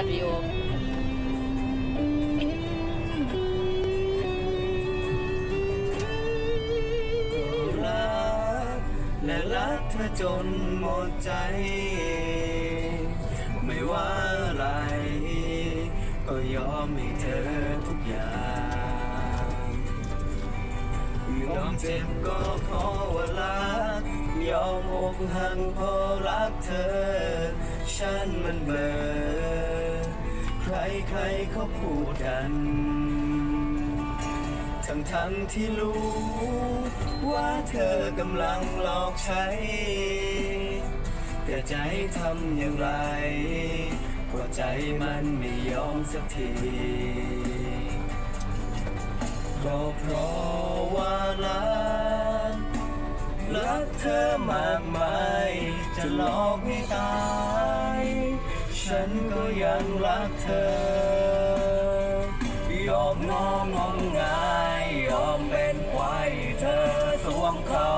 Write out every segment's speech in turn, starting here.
อัดวิดีโอรักและรักเธอจนหมดใจ ไม่ว่าอะไร ก็ยอมให้เธอทุกอย่างยอมเจ็บก็เพราะว่ารัก ยอมอกหักเพราะรักเธอ ฉันมันเบลอ ใครใครๆเขาพูดกัน ทั้งทั้งๆที่รู้ ว่าเธอกำลังหลอกใช้ แต่ใจทำอย่างไร ก็ใจมันไม่ยอมสักทีก็เพราะว่ารักรักเธอมากมายจะหลอกให้ตาย ฉันก็ยังรักเธอยอมงองงมงายยอมเป็นควายเธอสวมเขา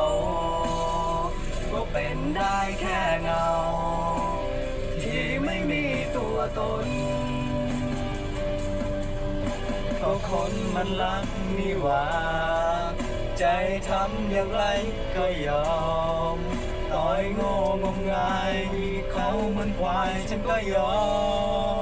ก็เป็นได้แค่เงา ที่ไม่มีตัวตนเพราะคนมันรักนี่หว่า ใจทำอย่างไรก็ยอมต่อยโง่งมงาย เขามันควายฉันก็ยอม